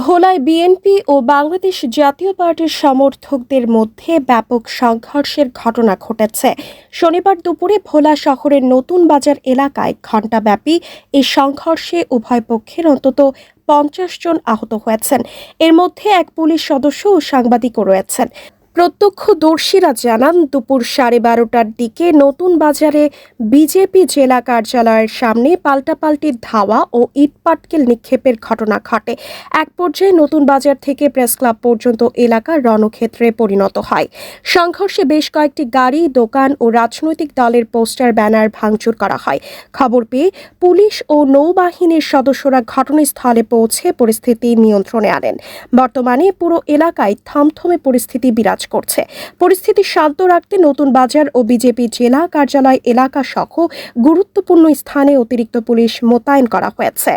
ভোলায় বিএনপি ও বাংলাদেশ জাতীয় পার্টির সমর্থকদের মধ্যে ব্যাপক সংঘর্ষের ঘটনা ঘটেছে। শনিবার দুপুরে ভোলা শহরের নতুন বাজার এলাকায় ঘণ্টাব্যাপী এই সংঘর্ষে উভয় পক্ষের অন্তত পঞ্চাশ জন আহত হয়েছেন। এর মধ্যে এক পুলিশ সদস্য ও সাংবাদিকও রয়েছেন। প্রত্যক্ষদর্শীরা জানান, দুপুর সাড়ে বারোটার দিকে নতুন বাজারে বিজেপি জেলা কার্যালয়ের সামনে পাল্টাপাল্টি ধাওয়া ও ইটপাটকেল নিক্ষেপের ঘটনা ঘটে। এক পর্যায়ে নতুন বাজার থেকে প্রেস ক্লাব পর্যন্ত এলাকা রণক্ষেত্রে পরিণত হয়। সংঘর্ষে বেশ কয়েকটি গাড়ি, দোকান ও রাজনৈতিক দলের পোস্টার, ব্যানার ভাঙচুর করা হয়। খবর পেয়ে পুলিশ ও নৌবাহিনীর সদস্যরা ঘটনাস্থলে পৌঁছে পরিস্থিতি নিয়ন্ত্রণে আনেন। বর্তমানে পুরো এলাকায় থমথমে পরিস্থিতি বিরাজ করছে। পরিস্থিতি শান্ত রাখতে নতুন বাজার ও বিজেপি জেলা কার্যালয় এলাকা সহ গুরুত্বপূর্ণ স্থানে অতিরিক্ত পুলিশ মোতায়েন করা হয়েছে।